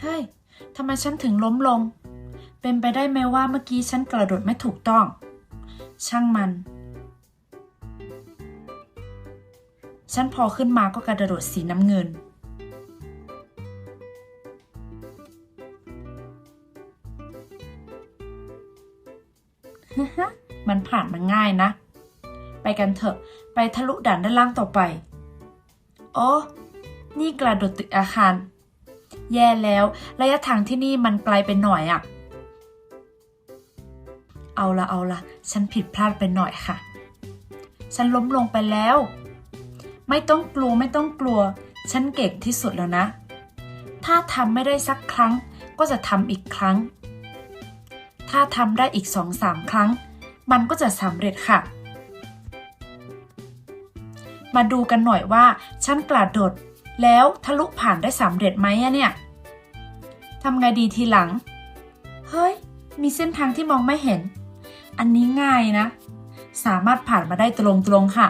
เฮ้ยทำไมฉันถึงล้มลง เป็นไปได้ไหมว่าเมื่อกี้ฉันกระโดดไม่ถูกต้อง ช่างมัน ฉันพอขึ้นมาก็กระโดดสีน้ำเงิน มันผ่านมาง่ายนะ ไปกันเถอะ ไปทะลุด่านด้านล่างต่อไป โอ้ นี่กระโดดตึกอาคาร แย่แล้ว ระยะทางที่นี่มันไกลไปหน่อยอะ่ะ เอาละเอาละฉันผิดพลาดไปหน่อยค่ะ ฉันล้มลงไปแล้ว ไม่ต้องกลัวไม่ต้องกลัว ฉันเก่งที่สุดแล้วนะ ถ้าทำไม่ได้สักครั้ง ก็จะทำอีกครั้ง ถ้าทำได้อีกสองสามครั้ง มันก็จะสำเร็จค่ะมาดูกันหน่อยว่า ฉันกระโดด แล้วทะลุผ่านได้สำเร็จไหมอะเนี่ย ทำไงดีทีหลัง เฮ้ย มีเส้นทางที่มองไม่เห็น อันนี้ง่ายนะ สามารถผ่านมาได้ตรงๆค่ะ